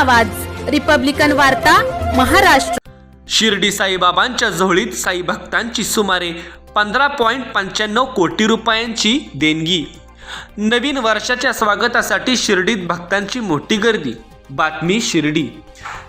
आवाज. रिपब्लिकन वार्ता महाराष्ट्र. शिर्डी साईबाबांच्या झोळीत साई भक्तांची सुमारे पंधरा पॉईंट पंच्याण्णव कोटी रुपयांची देणगी. नवीन वर्षाच्या स्वागतासाठी शिर्डीत भक्तांची मोठी गर्दी. बातमी शिर्डी.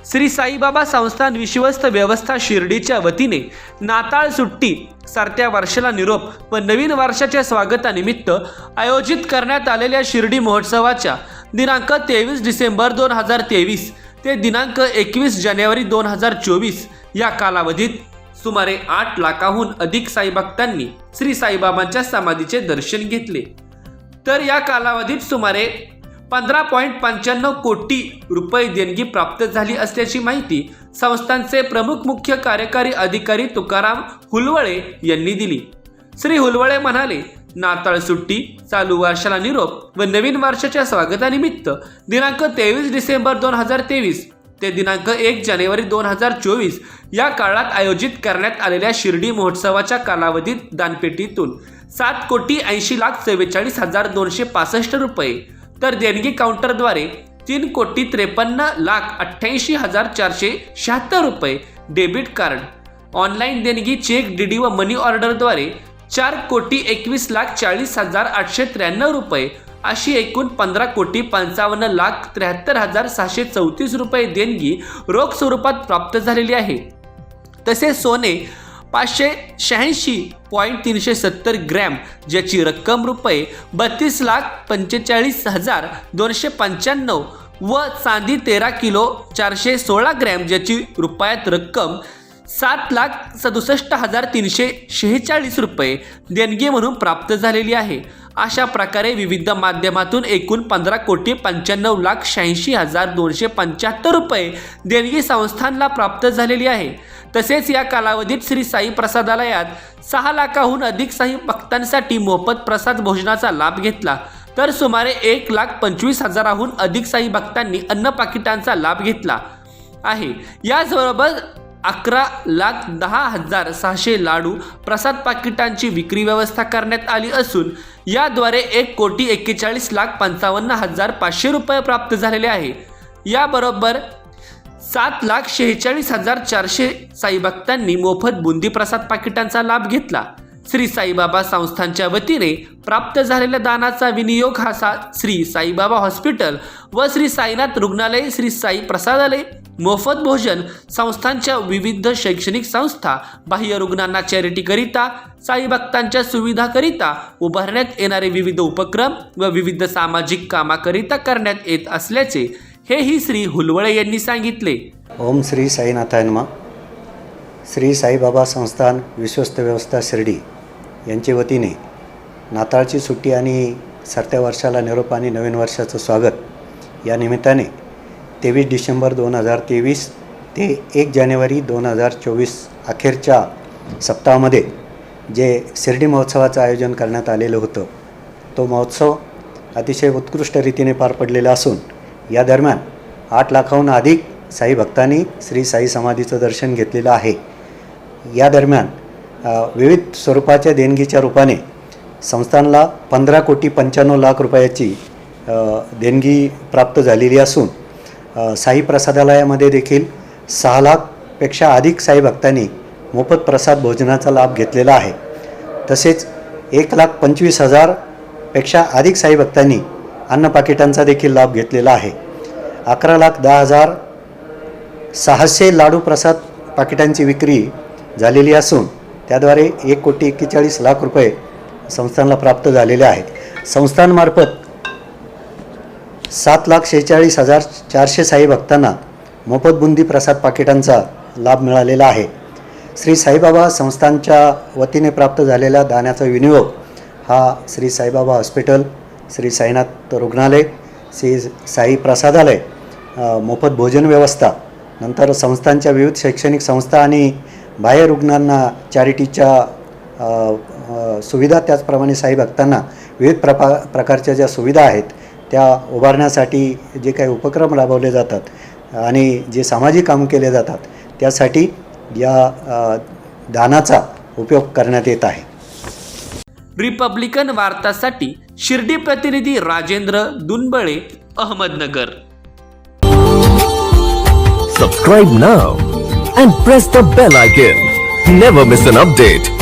श्री साईबाबा संस्थान विश्वस्त व्यवस्था शिर्डीच्या वतीने नाताळ सुट्टी सरत्या वर्षाला निरोप व नवीन वर्षाच्या स्वागतानिमित्त आयोजित करण्यात आलेल्या शिर्डी महोत्सवाच्या दिनांक तेवीस डिसेंबर दोन हजार तेवीस ते दिनांक एकवीस जानेवारी दोन हजार चोवीस या कालावधीत सुमारे आठ लाखाहून अधिक साईभक्तांनी श्री साईबाबांच्या समाधीचे दर्शन घेतले. तर या कालावधीत सुमारे पंधरा पॉईंट पंच्याण्णव कोटी रुपये देणगी प्राप्त झाली असल्याची माहिती संस्थांचे प्रमुख मुख्य कार्यकारी अधिकारी तुकाराम हुलवळे यांनी दिली. श्री हुलवळे म्हणाले नाताळ सुट्टी चालू वर्षाला निरोप व नवीन वर्षाच्या स्वागतानिमित्त दिनांक तेवीस डिसेंबर दोन हजार तेवीस ते दिनांक एक जानेवारी दोन हजार चोवीस या काळात आयोजित करण्यात आलेल्या शिर्डी महोत्सवाच्या कालावधीत दानपेटीतून सात कोटी ऐंशी लाख चव्वेचाळीस हजार दोनशे पासष्ट रुपये तर देणगी काउंटरद्वारे तीन कोटी त्रेपन्न लाख अठ्ठ्याऐंशी हजार चारशे शहात्तर रुपये डेबिट कार्ड ऑनलाईन देणगी चेक डीडी व मनी ऑर्डरद्वारे चार कोटी एकवीस लाख चाळीस हजार आठशे त्र्याण्णव रुपये अशी एकूण पंधरा कोटी पंचावन्न लाख त्र्याहत्तर हजार सहाशे चौतीस रुपये देणगी रोख स्वरूपात प्राप्त झालेली आहे. तसेच सोने पाचशे शहाऐंशी पॉईंट तीनशे सत्तर ग्रॅम ज्याची रक्कम रुपये बत्तीस लाख पंचेचाळीस हजार दोनशे पंच्याण्णव व चांदी तेरा किलो चारशे सोळा ग्रॅम ज्याची रुपयात रक्कम सात लाख सदुसष्ट हजार तीनशे शेहेचाळीस रुपये देणगी म्हणून प्राप्त झालेली आहे. अशा प्रकारे विविध माध्यमातून एकूण पंधरा कोटी पंच्याण्णव लाख शहाऐंशी हजार दोनशे पंच्याहत्तर रुपये देणगी संस्थांना प्राप्त झालेली आहे. तसेच या कालावधीत श्री साई प्रसादालयात सहा लाखाहून अधिक साई भक्तांसाठी मोफत प्रसाद भोजनाचा लाभ घेतला. तर सुमारे एक लाख पंचवीस हजाराहून अधिक साई भक्तांनी अन्न पाकिटांचा लाभ घेतला आहे. याचबरोबर अकरा लाख दहा हजार सहाशे लाडू प्रसाद पाकिटांची विक्री व्यवस्था करण्यात आली असून याद्वारे एक कोटी एक्केचाळीस लाख पंचावन्न हजार पाचशे रुपये प्राप्त झालेले आहे. याबरोबर सात लाख शेहेचाळीस हजार चारशे साईभक्तांनी मोफत बुंदी प्रसाद पाकिटांचा लाभ घेतला. श्री साईबाबा संस्थांच्या वतीने प्राप्त झालेल्या दानाचा विनियोग हा सा श्री साईबाबा हॉस्पिटल व श्री साईनाथ रुग्णालय श्री साई प्रसादालय मोफत भोजन संस्थांच्या विविध शैक्षणिक संस्था बाह्य रुग्णांना चॅरिटीकरिता साई भक्तांच्या सुविधाकरिता उभारण्यात येणारे विविध उपक्रम व विविध सामाजिक कामाकरिता करण्यात येत असल्याचे हेही श्री हुलवळे यांनी सांगितले. ओम श्री साईनाथायनमा श्री साईबाबा संस्थान विश्वस्त व्यवस्था शिर्डी यांच्या वतीने नाताळची सुट्टी आणि सरत्या वर्षाला निरोप आणि नवीन वर्षाचं स्वागत या निमित्ताने तेवीस डिसेंबर दोन हजार तेवीस ते एक जानेवारी दोन हजार चोवीस अखेरच्या सप्ताहामध्ये जे शिर्डी महोत्सवाचं आयोजन करण्यात आलेलं होतं तो महोत्सव अतिशय उत्कृष्ट रीतीने पार पडलेला असून या दरम्यान आठ लाखाहून अधिक साई भक्तांनी श्री साई समाधीचं दर्शन घेतलेलं आहे. या दरम्यान विविध स्वरूपाच्या देणगीच्या रूपाने संस्थानला पंधरा कोटी पंच्याण्णव लाख रुपयाची देणगी प्राप्त झालेली असून साई प्रसादालयामध्ये देखील सहा लाखपेक्षा अधिक साई भक्तांनी मोफत प्रसाद भोजनाचा लाभ घेतलेला आहे. तसेच एक लाख पंचवीस हजारपेक्षा अधिक साई भक्तांनी अन्न पाकिटांचा देखील लाभ घेतलेला आहे. अकरा लाख दहा हजार सहाशे लाडू प्रसाद पाकिटांची विक्री झालेली असून त्याद्वारे एक कोटी एक्केचाळीस लाख रुपये संस्थानला प्राप्त झालेले आहेत. संस्थांमार्फत सात लाख शेहेचाळीस हजार चारशे साई भक्तांना मोफत बुंदी प्रसाद पाकिटांचा लाभ मिळालेला आहे. श्री साईबाबा संस्थांच्या वतीने प्राप्त झालेल्या दाण्याचा विनियोग हा श्री साईबाबा हॉस्पिटल श्री साईनाथ रुग्णालय श्री साई प्रसादालय मोफत भोजन व्यवस्था नंतर संस्थांच्या विविध शैक्षणिक संस्था आणि बाह्य रुग्णांना चॅरिटीच्या सुविधा त्याचप्रमाणे साई भक्तांना विविध प्रपा प्रकारच्या ज्या सुविधा आहेत त्या उभारण्यासाठी जे काही उपक्रम राबवले जातात आणि जे सामाजिक काम केले जातात त्यासाठी या दानाचा उपयोग करण्यात येत आहे रिपब्लिकन वार्तासाठी शिर्डी प्रतिनिधी Rajendra Dunbale Ahmednagar Subscribe now and press the bell icon. Never miss an update.